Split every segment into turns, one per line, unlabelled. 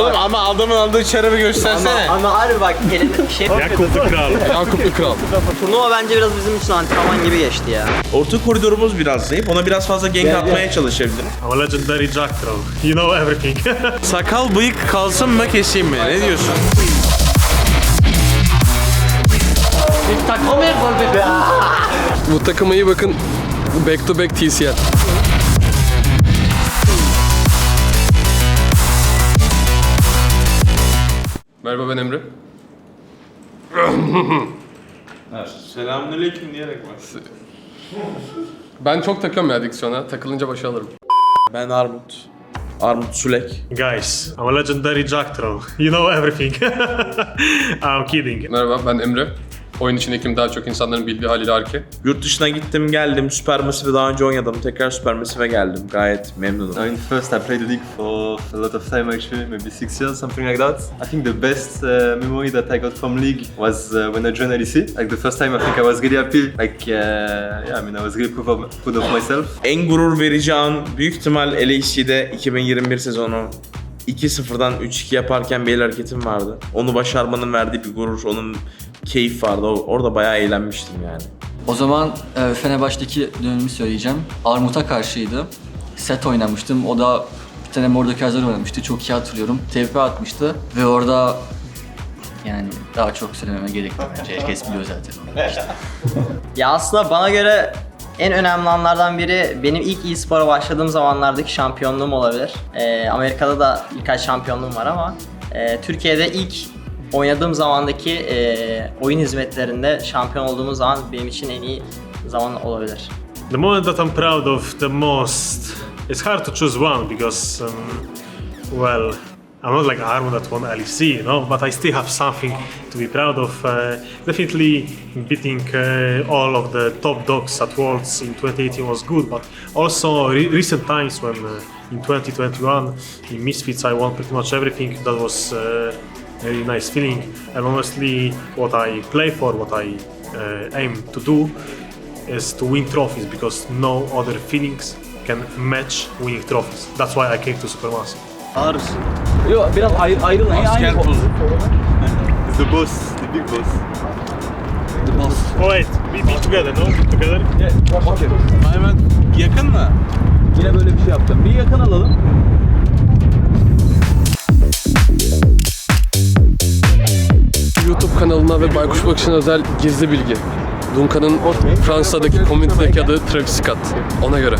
Oğlum ama adamın aldığı şarabı göstersene.
Ama, ama harbi bak elinde şey
the Kral.
Yakuplu Kral.
turnuva bence biraz bizim için antrenman gibi geçti ya.
Orta koridorumuz biraz zayıf. Ona biraz fazla gank atmaya çalışabilirim.
I'm a legendary Jack Troll. You know everything.
Sakal bıyık kalsın mı keseyim mi? Ne diyorsun?
Bu takıma iyi bakın. Back to back TCL. Merhaba ben Emre.
Selamünaleyküm diyerek bak.
Ben çok takıyorum ya diksiyona. Takılınca başa alırım.
Ben Armut. Armut Sülek.
Guys, I'm a legendary Jack Troll. You know everything. I'm kidding.
Merhaba ben Emre. Oyun içindeki daha çok insanların bildiği haliyle Arke.
Yurt dışına gittim geldim. Supermassive'de daha önce oynadım. Tekrar Supermassive'e geldim. Gayet memnunum.
I mean, first I played the league for a lot of time actually, maybe six years, something like that. I think the best uh, memory that I got from league was uh, when I joined LEC. Like the first time, I think I was really happy. Like, uh, yeah, I mean, I was really proud of, proud of myself.
En gurur verici an büyük ihtimal LEC'de 2021 sezonu 2-0'dan 3-2 yaparken bir el hareketim vardı. Onu başarmanın verdiği bir gurur, onun keyif vardı. Orada bayağı eğlenmiştim yani.
O zaman e, Fenerbahçe'deki dönemimi söyleyeceğim. Armut'a karşıydı. Set oynamıştım. O da bir tane Mordekaiser oynamıştı. Çok iyi hatırlıyorum. TP atmıştı ve orada yani daha çok söylememe gerek yok bence. Herkes biliyor zaten işte.
Ya aslında bana göre en önemli anlardan biri benim ilk e-spora başladığım zamanlardaki şampiyonluğum olabilir. Ee, Amerika'da da birkaç şampiyonluğum var ama e, Türkiye'de ilk oynadığım zamandaki e, oyun hizmetlerinde şampiyon olduğumuz zaman benim için en iyi zaman olabilir.
The moment that I'm proud of the most, it's hard to choose one because, um, well, I'm not like Armo that won LEC, you know, but I still have something to be proud of. Uh, definitely beating uh, all of the top dogs at Worlds in 2018 was good, but also re- recent times when uh, in 2021 in Misfits I won pretty much everything. That was uh, really nice feeling, and honestly, what I play for, what I uh, aim to do, is to win trophies because no other feelings can match winning trophies. That's why I came to Supermassive.
Yok biraz ayrı, ayrılın.
Asker.
It's the boss, the big boss.
Oh wait, we be together, no? Be together.
Hemen yakın mı?
Yine böyle bir şey yapacağım. Bir yakın alalım.
Kanalına ve Baykuş Bakış'ın özel gizli bilgi. Duncan'ın Fransa'daki community'deki adı Travis Scott. Ona göre.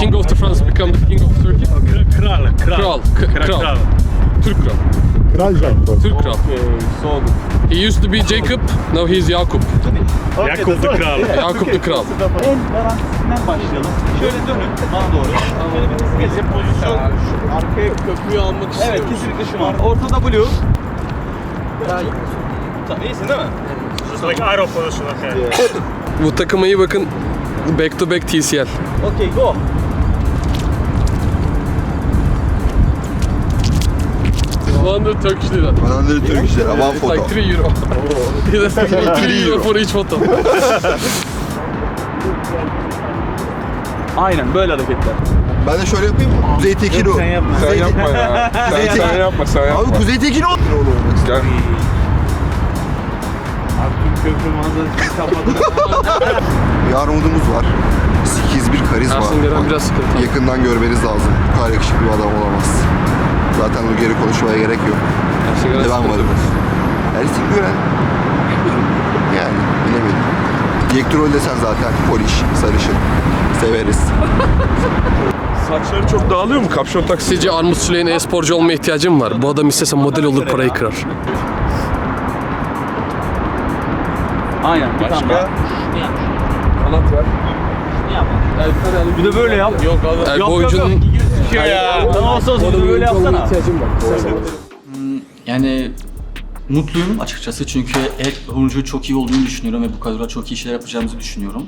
King of the France become the King of Turkey.
Kral, kral.
Kral, k-
Kral,
kral.
kral.
Türk kral. Kral. He used to be Jacob, now he's Yakup.
Jakub the Kral.
Yakuplu kral.
En garantisinden başlayalım. Şöyle dönün bana doğru. Şöyle bir hızlı gezin. Pozisyon.
Arkaya köprüyü almak
Evet
istiyorum.
kesinlikle şu an. Ortada blue. Tamam iyisin değil mi?
Just like arrow position, okay.
Bu takıma iyi bakın. Back to back TCL.
Okey go.
One hundred Turkish lira.
100 Turkish lira, one
It's like 3 euro. That's 3 euro for each photo.
Aynen böyle hareketler.
Ben de şöyle yapayım mı? Kuzey Tekin o.
Sen yapma.
Sen yapma ya. Sen, sen yapma, sen yapma.
Abi Kuzey Tekin o.
Gel. Artık köprü manzarasını kapattı.
Bir armudumuz var. 8 bir karizma.
Ersin biraz sıkıntı.
Yakından görmeniz lazım. Bu kadar yakışıklı bir adam olamaz. Zaten bu geri konuşmaya gerek yok.
Ersin Gelen
Bir de ben
sıkıntı.
varım. Ersin Gören. Yani bilemedim. Yektrol desen zaten poliş, sarışın. Severiz.
Saçları çok dağılıyor mu? Kapşon taksi.
Sizce Armut Süley'in e-sporcu olmaya ihtiyacım var. Bu adam istese model olur parayı kırar.
Aynen daha.
Kanat ver.
Bir de böyle yap.
Yok abi.
Yani bu
Çıkıyor ya.
Tamam olsa olsun böyle yapsana.
var.
Yani mutluyum açıkçası çünkü her oyuncu çok iyi olduğunu düşünüyorum ve bu kadroda çok iyi şeyler yapacağımızı düşünüyorum.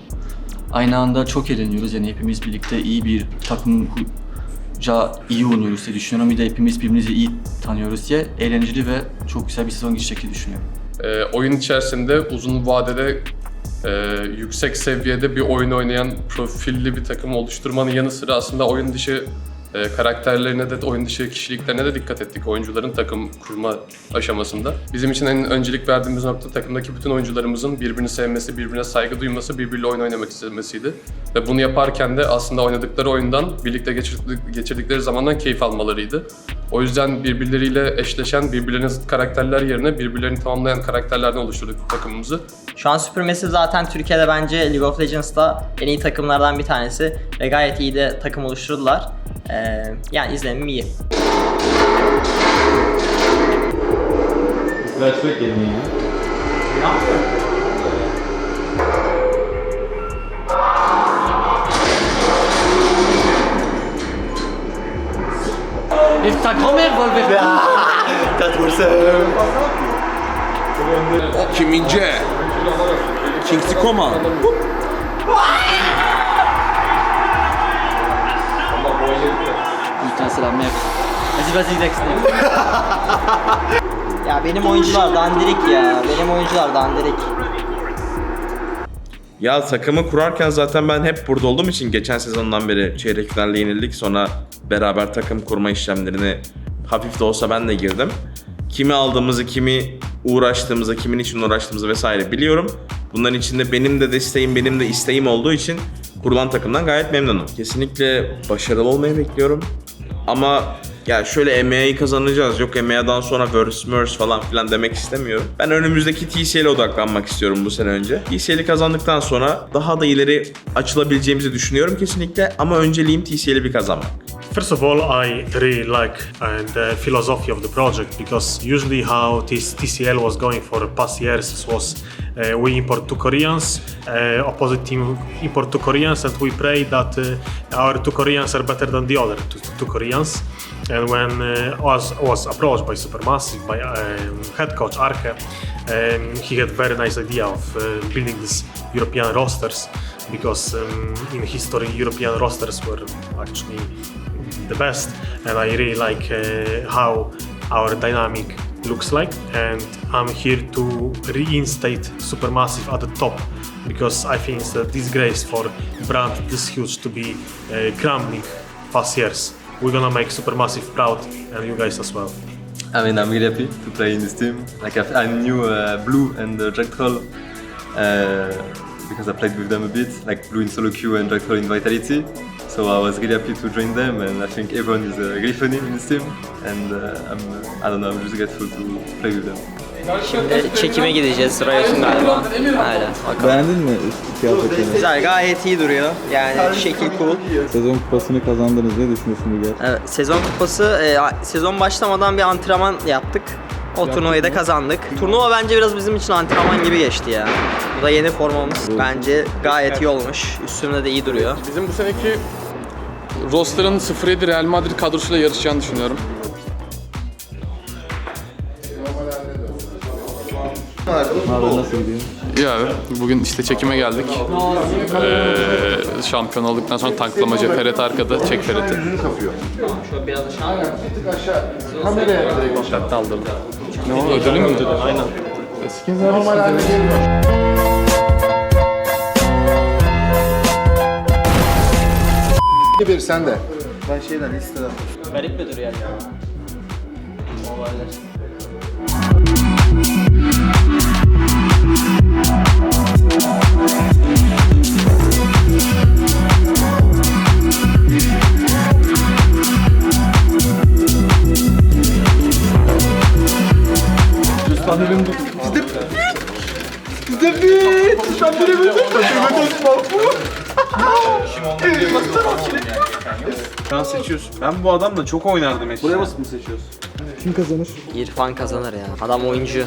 Aynı anda çok eğleniyoruz yani hepimiz birlikte iyi bir takımca iyi oynuyoruz diye düşünüyorum. Bir de hepimiz birbirimizi iyi tanıyoruz diye eğlenceli ve çok güzel bir sezon geçecek diye düşünüyorum.
Ee, oyun içerisinde uzun vadede e, yüksek seviyede bir oyun oynayan profilli bir takım oluşturmanın yanı sıra aslında oyun dışı E, karakterlerine de oyun dışı kişiliklerine de dikkat ettik oyuncuların takım kurma aşamasında. Bizim için en öncelik verdiğimiz nokta takımdaki bütün oyuncularımızın birbirini sevmesi, birbirine saygı duyması, birbiriyle oyun oynamak istemesiydi. Ve bunu yaparken de aslında oynadıkları oyundan, birlikte geçirdik- geçirdikleri zamandan keyif almalarıydı. O yüzden birbirleriyle eşleşen, birbirlerinin zıt karakterler yerine birbirlerini tamamlayan karakterlerden oluşturduk takımımızı.
Şu an Supermassive zaten Türkiye'de bence League of Legends'ta en iyi takımlardan bir tanesi ve gayet iyi de takım oluşturdular. Ee, yani izlenimi iyi.
Flashback gelin yine.
Et ta grand-mère, Wolverine
T'as trop le seum
Kim Ince. Kingsley Coman.
La merde. Vas-y, vas-y, Dex.
Ya benim oyuncular dandirik ya. Benim oyuncular dandirik.
Ya takımı kurarken zaten ben hep burada olduğum için geçen sezondan beri çeyrek finalle yenildik. Sonra beraber takım kurma işlemlerini hafif de olsa ben de girdim. Kimi aldığımızı, kimi uğraştığımızı, kimin için uğraştığımızı vesaire biliyorum. Bunların içinde benim de desteğim, benim de isteğim olduğu için kurulan takımdan gayet memnunum. Kesinlikle başarılı olmayı bekliyorum. Ama ya şöyle EMEA'yı kazanacağız. Yok EMEA'dan sonra Verse Merse falan filan demek istemiyorum. Ben önümüzdeki TCL'e odaklanmak istiyorum bu sene önce. TCL'i kazandıktan sonra daha da ileri açılabileceğimizi düşünüyorum kesinlikle. Ama önceliğim TCL'i bir kazanmak.
First of all, I really like uh, the philosophy of the project because usually how this TCL was going for past years was uh, we import two Koreans, uh, opposite team import two Koreans, and we pray that uh, our two Koreans are better than the other two, two Koreans. And when uh, was was approached by Supermassive by um, head coach Arke, um, he had very nice idea of uh, building this European rosters because um, in history European rosters were actually the best and I really like uh, how our dynamic looks like and I'm here to reinstate Supermassive at the top because I think it's a disgrace for brand this huge to be uh, crumbling past years. We're gonna make Supermassive proud and you guys as well.
I mean, I'm really happy to play in this team. Like, I knew uh, Blue and uh, Jack Troll uh, because I played with them a bit, like Blue in solo queue and Jack Troll in Vitality. So I was really happy to join them, and I think everyone is uh, really funny in this team. And uh, I'm, I don't know, I'm just grateful to play with them.
Şimdi çekime gideceğiz. Riot'un galiba. Aynen. Bakalım.
Beğendin mi kıyafetlerini?
Güzel gayet iyi duruyor. Yani şekil cool.
Sezon kupasını kazandınız. Ne düşünüyorsun gel?
Evet, sezon kupası e, sezon başlamadan bir antrenman yaptık. O turnuvayı da kazandık. Turnuva bence biraz bizim için antrenman gibi geçti ya. Bu da yeni formamız. Bence gayet iyi olmuş. Üstümde de iyi duruyor.
Bizim bu seneki roster'ın 07 Real Madrid kadrosuyla yarışacağını düşünüyorum.
Abi nasıl gidiyor?
İyi abi. Bugün işte çekime geldik. Ee, şampiyon olduktan sonra tanklamacı Ferhat arkada. Çek Ferhat'ı.
Biraz aşağı.
Kontakta aldırdım. Ne oldu? Ödülü mü? Ödülü. Aynen.
Bir sen de.
Garip bir duruyor ya. Olabilir.
Sen seçiyorsun. Ben bu adamla çok oynardım eskiden. Buraya basıp mı seçiyorsun?
Kim kazanır?
İrfan kazanır ya. Adam oyuncu.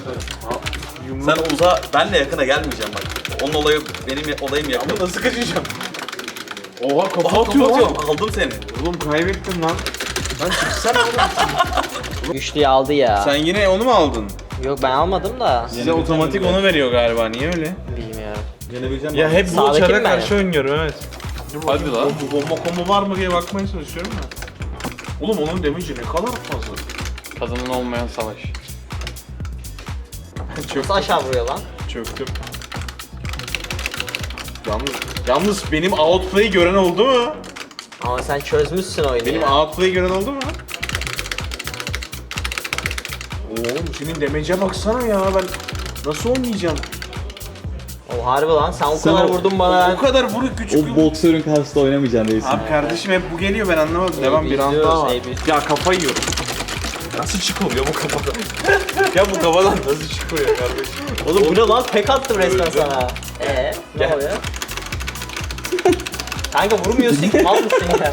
Sen uza, benle yakına gelmeyeceğim bak. Onun olayı, benim olayım yakın. Ama
Nasıl kaçacağım?
Oha kafa atıyorum. Aldım seni.
Oğlum kaybettim lan. Lan çıksana oğlum.
Güçlüyü aldı ya.
Sen yine onu mu aldın?
Yok ben almadım da.
Size otomatik onu veriyor galiba. Niye öyle?
Bilmiyorum.
Ya hep bu
Sağdaki
uçara
mi
karşı oynuyorum evet.
Hadi lan.
Bu bomba combo var mı diye bakmaya çalışıyorum da. Oğlum onun damage'i ne kadar fazla.
Kazanan olmayan savaş.
Nasıl aşağı vuruyor lan?
Çöktüm. Yalnız, yalnız benim outplay'i gören oldu mu?
Ama sen çözmüşsün oyunu
Benim
ya.
outplay'i gören oldu mu? Oğlum senin demece baksana ya ben nasıl oynayacağım?
O harbi lan sen o
Sen
kadar
o-
vurdun bana.
O kadar vuruk küçük.
O boksörün karşısında oynamayacaksın reisim.
Abi kardeşim hep bu geliyor ben anlamadım. Devam bir round daha var. Ya kafayı yiyorum. Nasıl çıkılıyor bu kafadan? ya bu kafadan nasıl çıkıyor kardeşim?
Oğlum bu ne lan? Tek attım resmen sana. Ee, ne oluyor? Kanka vurmuyorsun ki mal mısın ya?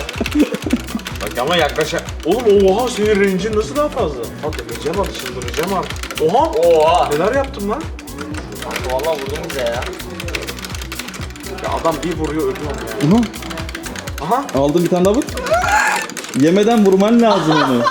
Bak ama yaklaşa... Oğlum oha senin range'in nasıl daha fazla? Bak demeyeceğim bak çıldıracağım artık. Oha!
Oha!
Neler yaptım lan?
Kanka valla vurdun bize ya.
Ya adam bir vuruyor ölüyorum ya.
Aha.
Aha!
Aldım bir tane daha vur. Yemeden vurman lazım onu.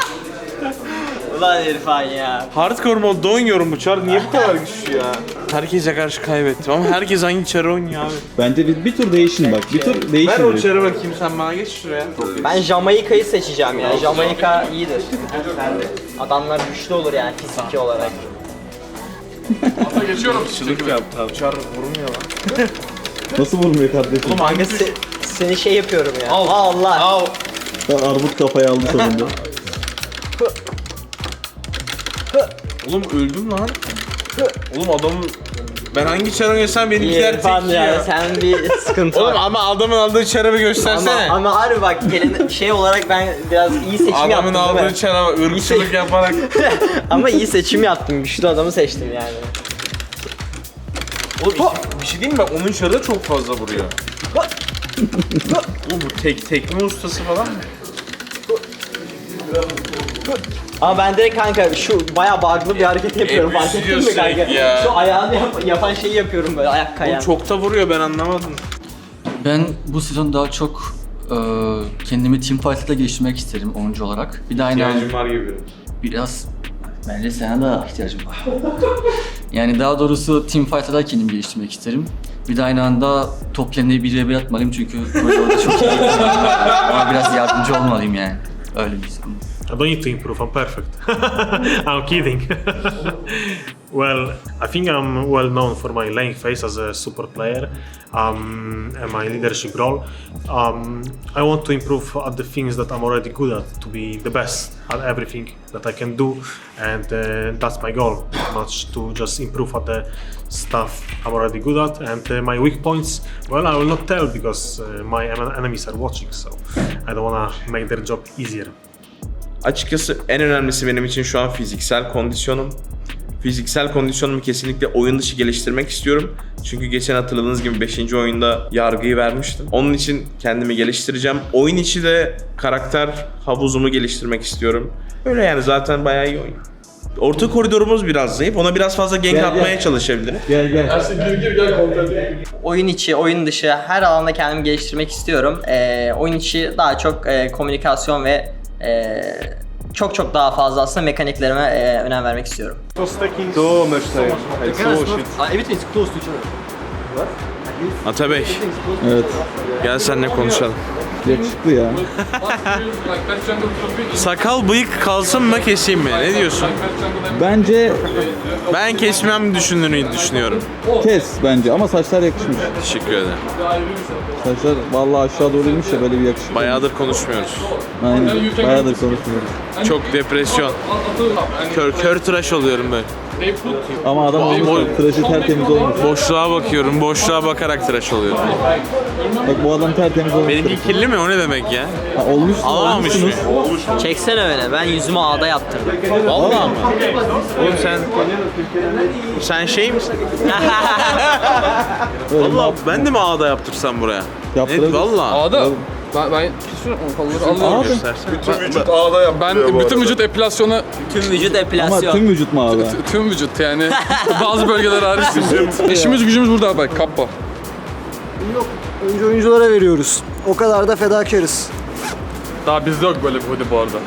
Ulan İrfan ya.
Hardcore modda oynuyorum bu çar niye bu kadar güçlü ya? Herkese karşı kaybettim ama herkes hangi çarı oynuyor abi?
Bence bir, bir tur değişin bak. Bir tur
Ver
değişin.
o
direkt.
çarı bakayım sen bana geç şuraya.
Ben Jamaika'yı seçeceğim ya. Jamaika iyidir. Adamlar güçlü olur yani fiziki olarak.
Çılık yaptı abi. Çar vurmuyor lan.
Nasıl vurmuyor kardeşim?
Kanka se- seni şey yapıyorum ya. Allah.
Al.
Armut kafayı aldı sonunda.
Oğlum öldüm lan. Oğlum adamın... Ben hangi çarı oynasam benimkiler tek ya.
ya sen bir sıkıntı
Oğlum
var.
ama adamın aldığı çarı bir göstersene.
Ama, ama harbi bak gelin şey olarak ben biraz iyi seçim
Adamın
yaptım değil
aldığı
mi?
çara bak, ırkçılık yaparak.
ama iyi seçim yaptım. Güçlü adamı seçtim yani.
Oğlum iki- bir şey diyeyim mi? Bak onun çarı da çok fazla vuruyor. Oğlum bu tek tekme ustası falan mı?
Ama ben direkt kanka şu bayağı bug'lı bir hareket yapıyorum
Hep
fark ettin mi kanka?
ya.
Şu ayağını yap- yapan şeyi yapıyorum böyle ayak kayan.
Oğlum çok da vuruyor ben anlamadım.
Ben bu sezon daha çok e, kendimi team fight'ta geliştirmek isterim oyuncu olarak. Bir de aynı anda
var gibi.
biraz bence sana da ihtiyacım var. yani daha doğrusu team fight'ta da kendimi geliştirmek isterim. Bir de aynı anda top lane'de bir bir atmalıyım çünkü böyle orada çok iyi. Ama biraz yardımcı olmalıyım yani. Öyle bir sıkıntı.
I don't need to improve, I'm perfect. I'm kidding. well, I think I'm well known for my lane phase as a support player um, and my leadership role. Um, I want to improve at the things that I'm already good at to be the best at everything that I can do, and uh, that's my goal. Much to just improve at the stuff I'm already good at, and uh, my weak points. Well, I will not tell because uh, my enemies are watching, so I don't wanna make their job easier.
Açıkçası en önemlisi benim için şu an fiziksel kondisyonum. Fiziksel kondisyonumu kesinlikle oyun dışı geliştirmek istiyorum. Çünkü geçen hatırladığınız gibi 5. oyunda yargıyı vermiştim. Onun için kendimi geliştireceğim. Oyun içi de karakter havuzumu geliştirmek istiyorum. Öyle yani zaten bayağı iyi oyun. Orta koridorumuz biraz zayıf. Ona biraz fazla gank
Gel,
atmaya
gel.
çalışabilirim.
Gel gel.
Oyun içi, oyun dışı her alanda kendimi geliştirmek istiyorum. Ee, oyun içi daha çok e, komünikasyon ve e, çok çok daha fazla aslında mekaniklerime e, önem vermek istiyorum.
So much time. Like, so shit.
Atabey
Evet.
gel seninle konuşalım.
Yakışıklı ya.
Sakal bıyık kalsın mı keseyim mi? Ne diyorsun?
Bence
Ben kesmem düşündüğünü düşünüyorum.
kes bence ama saçlar yakışmış.
Teşekkür ederim.
Saçlar vallahi aşağı doğru inmiş ya böyle bir yakışıklı.
Bayağıdır konuşmuyoruz.
Aynen. Bayağıdır konuşmuyoruz.
Çok depresyon. Kör, kör tıraş oluyorum böyle.
Ama adam olmuş. Tıraşı tertemiz olmuş.
Boşluğa bakıyorum, boşluğa bakarak tıraş oluyorum.
Bak bu adam tertemiz olmuş.
Benimki kirli mi? O ne demek ya?
Ha, olmuş.
Alamamış mı?
Çeksene öyle. Ben yüzümü ağda yaptırdım.
Vallahi mı? Oğlum sen... Sen şey misin? Vallahi ben de mi ağda yaptırsam buraya?
Yaptırabilirsin.
Vallahi.
Ağda ben ben kesiyorum kolları alıyorum.
Abi.
Göstersen.
Ben bütün vücut epilasyonu
Tüm vücut
Ama
epilasyon.
tüm vücut mu abi?
t- tüm vücut yani bazı bölgeler hariç. İşimiz gücümüz burada bak kappa.
Önce oyunculara veriyoruz. O kadar da fedakarız.
Daha bizde yok böyle bir hoodie bu arada.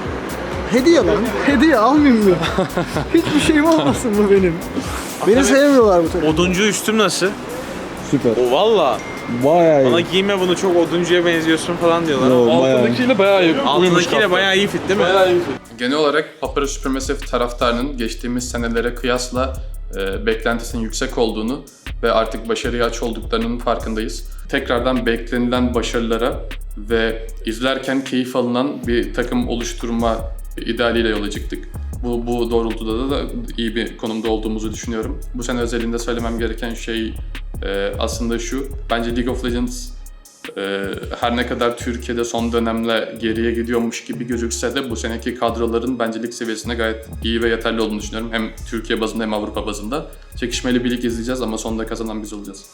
Hediye lan. Hediye almayayım mı? Hiçbir şeyim olmasın mı benim? Beni sevmiyorlar bu tabii.
Oduncu üstüm nasıl?
Süper.
O valla.
Bayağı
Bana
iyi.
giyme bunu çok oduncuya benziyorsun falan diyorlar.
Yo, bayağı iyi.
Altındakiyle bayağı iyi.
Altındakiyle bayağı iyi fit değil mi?
Genel olarak Papara Supermassive taraftarının geçtiğimiz senelere kıyasla e, beklentisinin yüksek olduğunu ve artık başarıya aç olduklarının farkındayız. tekrardan beklenilen başarılara ve izlerken keyif alınan bir takım oluşturma idealiyle yola çıktık. Bu, bu doğrultuda da, da iyi bir konumda olduğumuzu düşünüyorum. Bu sene özelinde söylemem gereken şey e, aslında şu. Bence League of Legends e, her ne kadar Türkiye'de son dönemle geriye gidiyormuş gibi gözükse de bu seneki kadroların bence lig seviyesinde gayet iyi ve yeterli olduğunu düşünüyorum. Hem Türkiye bazında hem Avrupa bazında. Çekişmeli bir lig izleyeceğiz ama sonunda kazanan biz olacağız.